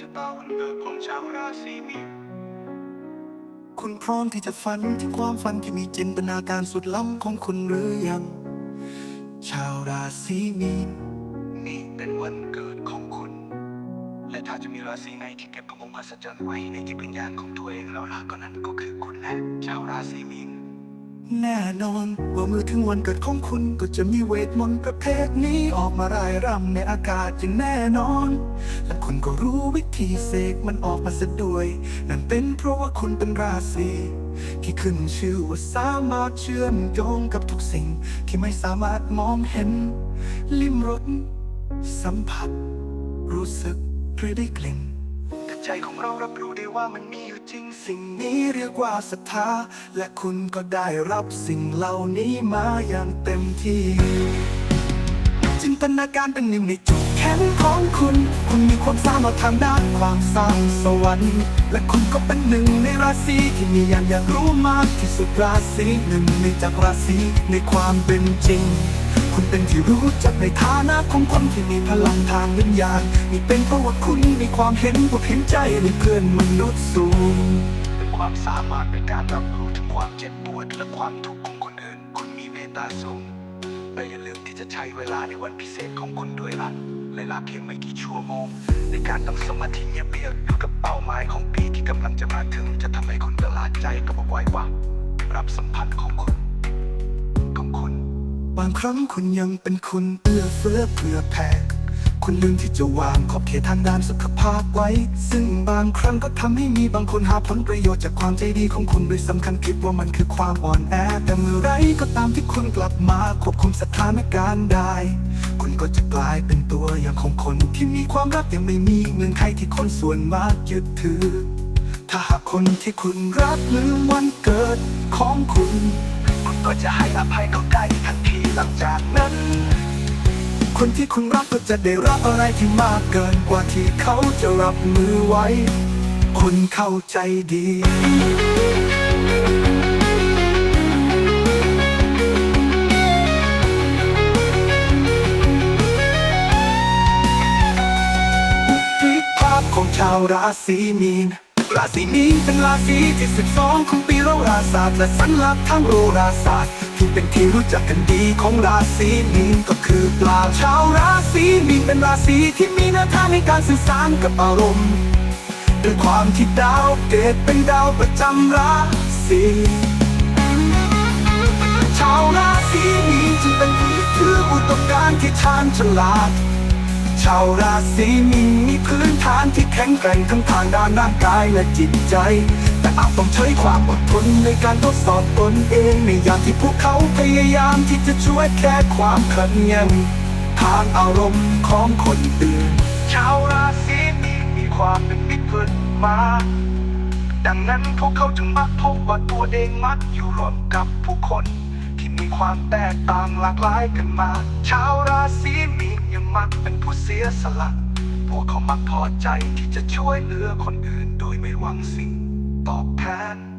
ชะตาวันเกิดของชาวราศีมีนคุณพร้อมที่จะฝันถึงความฝันที่มีจินตนาการสุดล้ำของคุณหรือยัง ชาวราศีมีนนี่เป็นวันเกิดของคุณ และถ้าจะมีราศีไหนที่เก็บพระองค์อัศจรรย์ไว้ในจิตวิญญาณของตัวเองแล้วล่ะก็นั่นก็คือคุณและชาวราศีมีน แน่นอน ว่าเมื่อถึงวันเกิดของคุณก็จะมีเวทมนต์ประเภทนี้ออกมารายรำในอากาศอย่างแน่นอน และคุณก็รู้วิธีเสกมันออกมาซะด้วย นั่นเป็นเพราะว่าคุณเป็นราศีที่ขึ้นชื่อว่าสามารถเชื่อมโยงกับทุกสิ่งที่ไม่สามารถมองเห็น ลิ้มรสสัมผัส รู้สึกหรือได้กลิ่นแต่ใจของเรารับรู้ได้ว่ามันมีอยู่จริงสิ่งนี้ รียกว่าศรัทธา และคุณก็ได้รับสิ่งเหล่านี้มาอย่างเต็มที่ จินตนาการเป็นหนึ่งในจุดแข็งของคุณ คุณมีความสามารถทางด้านความสร้างสวรรค์ และคุณก็เป็นหนึ่งในราศีที่มีอย่างอยากรู้มากที่สุดราศีหนึ่งในจากราศีในความเป็นจริงคุณเป็นที่รู้จักในฐานะของคนที่มีพลังทางวิญญาณนี่เป็นเพราะว่าคุณมีความเห็นบวกเห็นใจในเพื่อนมนุษย์สูง ความสามารถในการรับรู้ถึงความเจ็บปวดและความทุกข์ของคนอื่น คุณมีเมตตาสูงและอย่าลืมที่จะใช้เวลาในวันพิเศษของคุณด้วยล่ะเวลาเพียงไม่กี่ชั่วโมง ในการตั้งสมาธิเงียบเรียบอยู่กับเป้าหมายของปีที่กำลังจะมาถึง จะทำให้คุณประหลาดใจกับเอาไว้ว่ารับสัมพันธ์ของคุณของคุณ บางครั้งคุณยังเป็นคุณเอื้อเฟื้อเผื่อแผ่ คุณลืมที่จะวางขอบเขตทางด้านสุขภาพไว้ ซึ่งบางครั้งก็ทำให้มีบางคนหาผลประโยชน์จากความใจดีของคุณโดยสำคัญคิดว่ามันคือความอ่อนแอ แต่เมื่อไรก็ตามที่คุณกลับมาควบคุมสถานการณ์ได้ คุณก็จะกลายเป็นตัวอย่างของคนที่มีความรักยังไม่มีเงื่อนไขที่คนส่วนมากยึดถือ ถ้าหากคนที่คุณรักลืมวันเกิดของคุณ คุณก็จะให้อภัยเขาได้ทันทีหลังจากนั้น คนที่คุณรักก็จะได้รับอะไรที่มากเกินกว่าที่เขาจะรับมือไว้ คุณเข้าใจดีภาพของชาวราศีมีนราศีมีนเป็นราศีที่ 12 ของปีโรราศาสตร์และสัญลักษณ์ทางโรราศาสตร์ ที่เป็นที่รู้จักกันดีของราศีมีนก็คือปลาชาวราศีมีนเป็นราศีที่มีหน้าที่ในการสื่อสารกับอารมณ์ด้วยความที่ดาวเกตเป็นดาวประจำราศีชาวราศีมีนจึงเป็นผู้ถืออุดมการที่ชาญฉลาดชาวราศีมีนมีพื้นฐานที่แข็งแกร่งทั้งทางด้านร่างกายและจิตใจ แต่อาจต้องใช้ความอดทนในการทดสอบตนเองในอย่างที่พวกเขาพยายามที่จะช่วยแก้ความขัดแย้งทางอารมณ์ของคนอื่น ชาวราศีมีนมีความเป็นมิตรเพื่นมา ดังนั้นพวกเขาจึงมักพบว่าตัวเองมักอยู่ร่วมกับผู้คนที่มีความแตกต่างหลากหลายกันมา ชาวราศีมีนยังมักเป็นผู้เสียสละ พวกเขามักพอใจที่จะช่วยเหลือคนอื่นโดยไม่หวังสิ่ง ตอบแทน